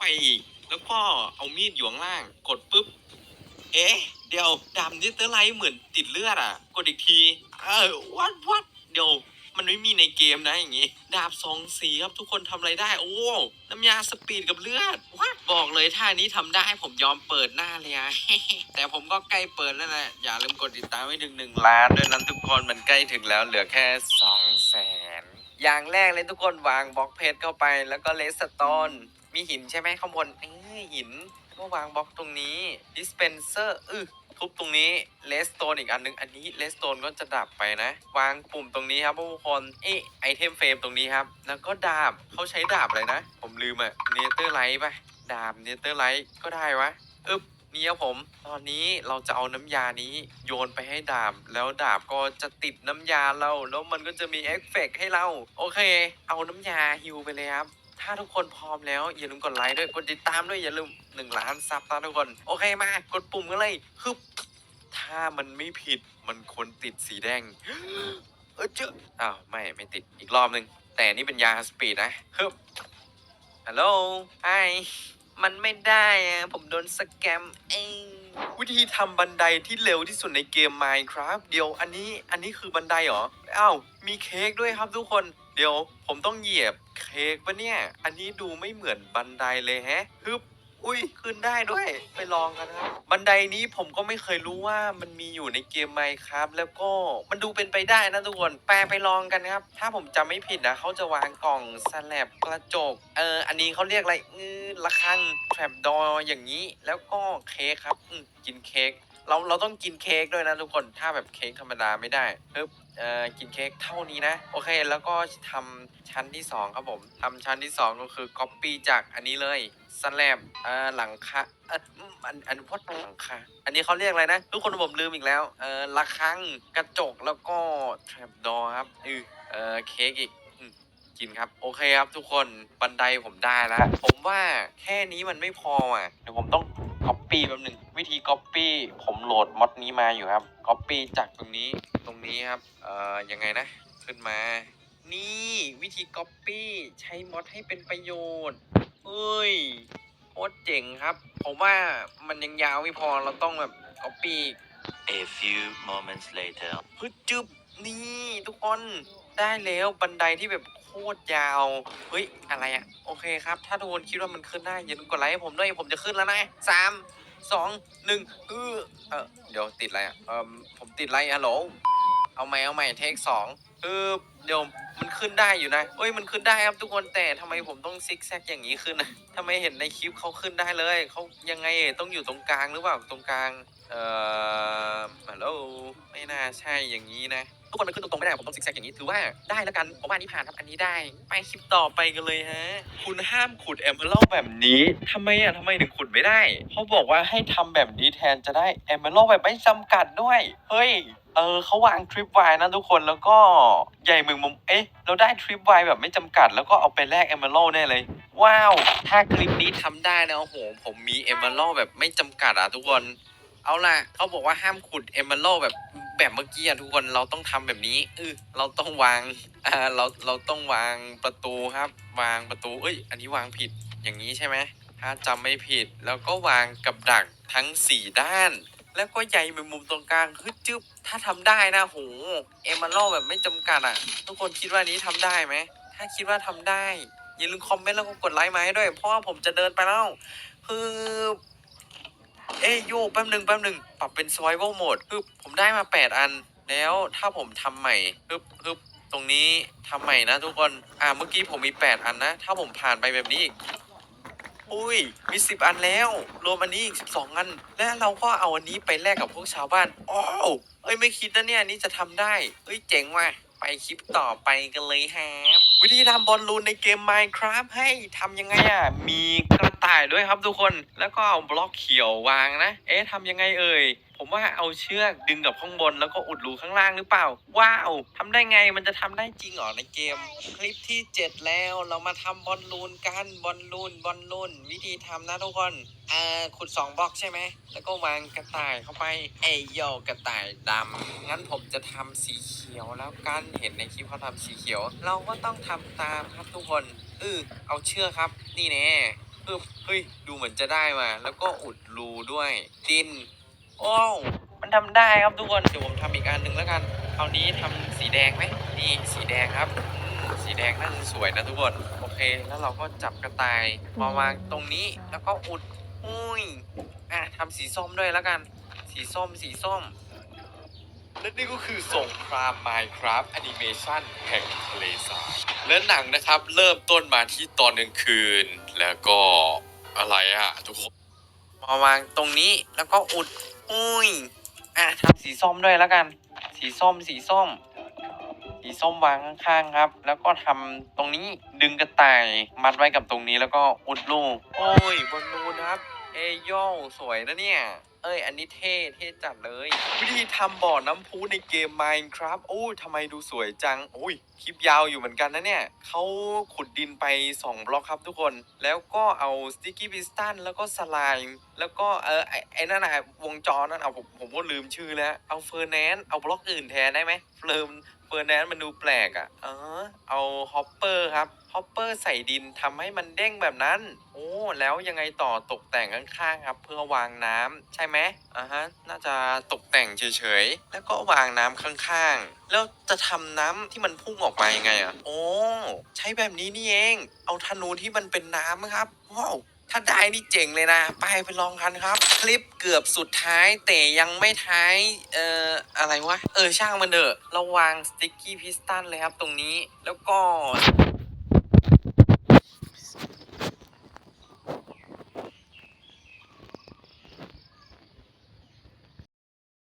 ไปอีก แล้วก็เอามีดอยู่ข้างล่าง กดปุ๊บ เอ๊ะ เดี๋ยวดำนี่เตอร์ไลท์เหมือนติดเลือดอะ กดอีกที เออวัดวัดเดี๋ยวมันไม่มีในเกมนะอย่างงี้ ดาบสองสีครับทุกคนทำอะไรได้ โอ้น้ำยาสปีดกับเลือดวัดบอกเลยท่านี้ทำได้ผมยอมเปิดหน้าเลยอะ แต่ผมก็ใกล้เปิดแล้วแหละอย่าลืมกดติดตามให้ถึงหนึ่งล้านด้วยนะทุกคนมันใกล้ถึงแล้วเหลือแค่สองแสนอย่างแรกเลยทุกคนวางบล็อกเพชรเข้าไปแล้วก็เลสโตน มีหินใช่ไหมข้างบนเอ้ยหินก็วางบล็อกตรงนี้ดิสเพนเซอร์อึทุบตรงนี้เลสโตนอีกอันนึง อันนี้เลสโตนก็จะดับไปนะ วางปุ่มตรงนี้ครับทุกคนเอไอเทมเฟรมตรงนี้ครับ แล้วก็ดาบเขาใช้ดาบอะไรนะ ผมลืมอะเนเธอร์ไลท์ปะดาบเนเธอร์ไลท์ก็ได้วะอึบนี่ครับผม ตอนนี้เราจะเอาน้ำยานี้โยนไปให้ดาบ แล้วดาบก็จะติดน้ำยาเรา แล้วมันก็จะมีเอฟเฟกต์ให้เรา โอเค เอาน้ำยาฮิวไปเลยครับ ถ้าทุกคนพร้อมแล้ว อย่าลืมกดไลค์ด้วย กดติดตามด้วย อย่าลืมหนึ่งล้านซับนะทุกคน โอเคมากดปุ่มกันเลยฮึบถ้ามันไม่ผิดมันควรติดสีแดง เออเจ้าอ้าวไม่ไม่ติดอีกรอบหนึ่งแต่นี่เป็นยาสปีดนะฮึบฮัลโหลไอมันไม่ได้อะผมโดนสแกมเองวิธีทำบันไดที่เร็วที่สุดในเกม Minecraft เดี๋ยวอันนี้อันนี้คือบันไดเหรออ้าวมีเค้กด้วยครับทุกคน ดี๋ยวผมต้องเหยียบเค้กปะเนี่ย อันนี้ดูไม่เหมือนบันไดเลยแฮะฮึบอุ้ยขึ้นได้ด้วยไปลองกันครับบันไดนี้ผมก็ไม่เคยรู้ว่ามันมีอยู่ในเกมไมครับ แล้วก็มันดูเป็นไปได้นะทุกคนแปลไปลองกันครับ ถ้าผมจำไม่ผิดนะเขาจะวางกล่องสแลบกระจกเอออันนี้เขาเรียกอะไรอือระฆังแทรปดออย่างนี้ แล้วก็เค้กครับอืมกินเค้กเราเราต้องกินเค้กด้วยนะทุกคนถ้าแบบเค้กธรรมดาไม่ได้ปึ๊บ เอ่อกินเค้กเท่านี้นะ โอเค แล้วก็ทำชั้นที่สองครับผมทำชั้นที่สองก็คือ copy จากอันนี้เลยสแลบเอ่อหลังคาเอ่ออันอันพดหลังคาอันนี้เขาเรียกอะไรนะ ทุกคนผมลืมอีกแล้วเอ่อระฆังกระจกแล้วก็ trap door ครับอือเอ่อเค้กอีกกินครับ โอเคครับทุกคนบันไดผมได้แล้ว ผมว่าแค่นี้มันไม่พออะเดี๋ยวผมต้อง copy แป๊บหนึ่งวิธี copy ผมโหลดมอดนี้มาอยู่ครับ copy จากตรงนี้ตรงนี้ครับ เอ่อ ยังไงนะ ขึ้นมา นี่วิธี copy ใช้มอดให้เป็นประโยชน์เฮ้ยโคตรเจ๋งครับ ผมว่ามันยังยาวไม่พอเราต้องแบบ copy A few moments later. ฮึดจึบนี่ทุกคนได้แล้วบันไดที่แบบโคตรยาว เฮ้ย อะไรอะโอเคครับ ถ้าทุกคนคิดว่ามันขึ้นได้อย่าลืมกดไลค์ให้ผมด้วย ผมจะขึ้นแล้วนะสาม สองหนึ่งเออเออเดี๋ยวติดอะไรอะเออผมติดอะไรฮัลโหลเอาใหม่เอาใหม่เทคสองเออเดี๋ยวมันขึ้นได้อยู่นะเฮ้ยมันขึ้นได้ครับทุกคนแต่ทำไมผมต้องซิกแซกอย่างนี้ขึ้นนะทำไมเห็นในคลิปเขาขึ้นได้เลยเขายังไงต้องอยู่ตรงกลางหรือเปล่าตรงกลางเอ่อฮัลโหลไม่น่าใช่อย่างนี้นะ ทุกคนมันขึ้นตรงๆไม่ได้ผมต้องซิกแซกอย่างนี้ถือว่าได้แล้วกันผมว่านี้ผ่านครับอันนี้ได้ ไปคลิปต่อไปกันเลยฮะ คุณห้ามขุดแอมเบอร์แบบนี้ทำไมอะทำไมถึงขุดไม่ได้เขาบอกว่าให้ทำแบบนี้แทนจะได้แอมเบอร์แบบไม่จำกัดด้วย เฮ้ย เออเขาวางทริปไวนะทุกคนแล้วก็ใหญ่เมืองมุมเอ๊ะเราได้ทริปไวแบบไม่จำกัด แล้วก็เอาไปแลกแอมเบอร์แน่เลย ว้าว ถ้าคลิปนี้ทำได้นะโอ้โหผมมีแอมเบอร์แบบไม่จำกัดอะทุกคน เอาล่ะเขาบอกว่าห้ามขุดเอมเบอร์แบบ แบบเมื่อกี้อะทุกคนเราต้องทำแบบนี้เออเราต้องวางอ่าเราเราต้องวางประตูครับ วางประตูเอ้ย อันนี้วางผิดอย่างนี้ใช่ไหมถ้าจำไม่ผิดแล้วก็วางกับดักทั้งสี่ด้าน แล้วก็ใหญ่เป็นมุมตรงกลางฮึดจึ๊บถ้าทำได้นะโหเอมเบอร์แบบไม่จำกัดอะ ทุกคนคิดว่านี้ทำได้ไหมถ้าคิดว่าทำได้อย่าลืมคอมเมนต์แล้วก็กดไลค์มาให้ด้วย เพราะว่าผมจะเดินไปแล้วคือ เอ้ยโยแป๊บหนึ่งแป๊บหนึ่งปรับเป็น survival mode ฮึบผมได้มา 8 อัน แล้วถ้าผมทำใหม่ฮึบฮึบตรงนี้ทำใหม่นะทุกคน อ่าเมื่อกี้ผมมี 8 อันนะ ถ้าผมผ่านไปแบบนี้อีกอุ้ยมี 10 อันแล้ว รวมอันนี้อีก 12 อัน และเราก็เอาอันนี้ไปแลกกับพวกชาวบ้านอ้าวเอ้ยไม่คิดนะเนี่ยอันนี่จะทำได้เอ้ยเจ๋งว่ะไปคลิปต่อไปกันเลยฮะ วิธีทำบอลลูนในเกม Minecraft ให้ทำยังไงอะ มีกระต่ายด้วยครับทุกคน แล้วก็เอาบล็อกเขียววางนะ เอ๊ะทำยังไงเอ่ย ผมว่าเอาเชือกดึงกับข้างบนแล้วก็อุดรูข้างล่างหรือเปล่า ว้าวทำได้ไงมันจะทำได้จริงเหรอในเกม คลิปที่ 7 แล้วเรามาทำบอลลูนกันบอลลูนบอลลูนวิธีทำนะทุกคนอ่าขุดสองบล็อกใช่ไหม แล้วก็วางกระต่ายเข้าไปเอยโยกระต่ายดำงั้นผมจะทำสีเขียวแล้วกันเห็นในคลิปเขาทำสีเขียว เราก็ต้องทำตามครับทุกคนเออเอาเชือกครับ นี่แน่ปคือเฮ้ย ดูเหมือนจะได้มา แล้วก็อุดรูด้วย ดิน โอ้วมันทำได้ครับทุกคนเดี๋ยวผมทำอีกอันหนึ่งแล้วกันคราวนี้ทำสีแดงไหมนี่สีแดงครับ สีแดงน่าจะสวยนะทุกคนโอเค แล้วเราก็จับกระต่ายมาวางตรงนี้แล้วก็อุดอุ้ยอะทำสีส้มด้วยแล้วกัน สีส้มสีส้มและนี่ก็คือสงคราม Minecraft Animation แห่งทะเลทรายและหนังนะครับ เริ่มต้นมาที่ตอนกลางคืน แล้วก็อะไรอะทุกคน มาวางตรงนี้แล้วก็อุด อุ้ย อะทำสีส้มด้วยแล้วกัน สีส้ม สีส้ม สีส้มวางข้างๆครับ แล้วก็ทำตรงนี้ดึงกระต่ายมัดไว้กับตรงนี้แล้วก็อุดลูก โอ้ยบอลลูนครับ เอโยสวยนะเนี่ย เอ้ย อันนี้เท่เท่จัดเลย วิธีทำบ่อน้ำพุในเกม Minecraft โอ้ยทำไมดูสวยจังโอ้ยคลิปยาวอยู่เหมือนกันนะเนี่ยเขาขุดดินไป 2 บล็อกครับทุกคน แล้วก็เอาสติ k กี้พิสตันแล้วก็สไลม์แล้วก็เออไอไอ้นั่นนะวงจรนั่นเอาผมผมก็ลืมชื่อแล้ว เอาเฟอร์แนนเอาบล็อกอื่นแทนได้ไหมเฟิร์ม เฟอร์แนนมันดูแปลกอะ่ะ เออ เอาฮอปเปอร์ครับ ฮอปเปอร์ใส่ดินทำให้มันเด้งแบบนั้น โอ้ แล้วยังไงต่อตกแต่งข้างๆครับ เพื่อวางน้ำใช่ไหมอ่าฮะ น่าจะตกแต่งเฉยๆ แล้วก็วางน้ำข้างๆ แล้วจะทำน้ำที่มันพุ่งออกมายังไงอะ โอ้ ใช้แบบนี้นี่เอง เอาธนูที่มันเป็นน้ำครับ ว้าว ถ้าได้นี่เจ๋งเลยนะ ไปไปลองกันครับ คลิปเกือบสุดท้าย แต่ยังไม่ท้าย เอ่อ อะไรวะ เออ ช่างมันเถอะเราวางสติ๊กกี้พิสตันเลยครับตรงนี้ แล้วก็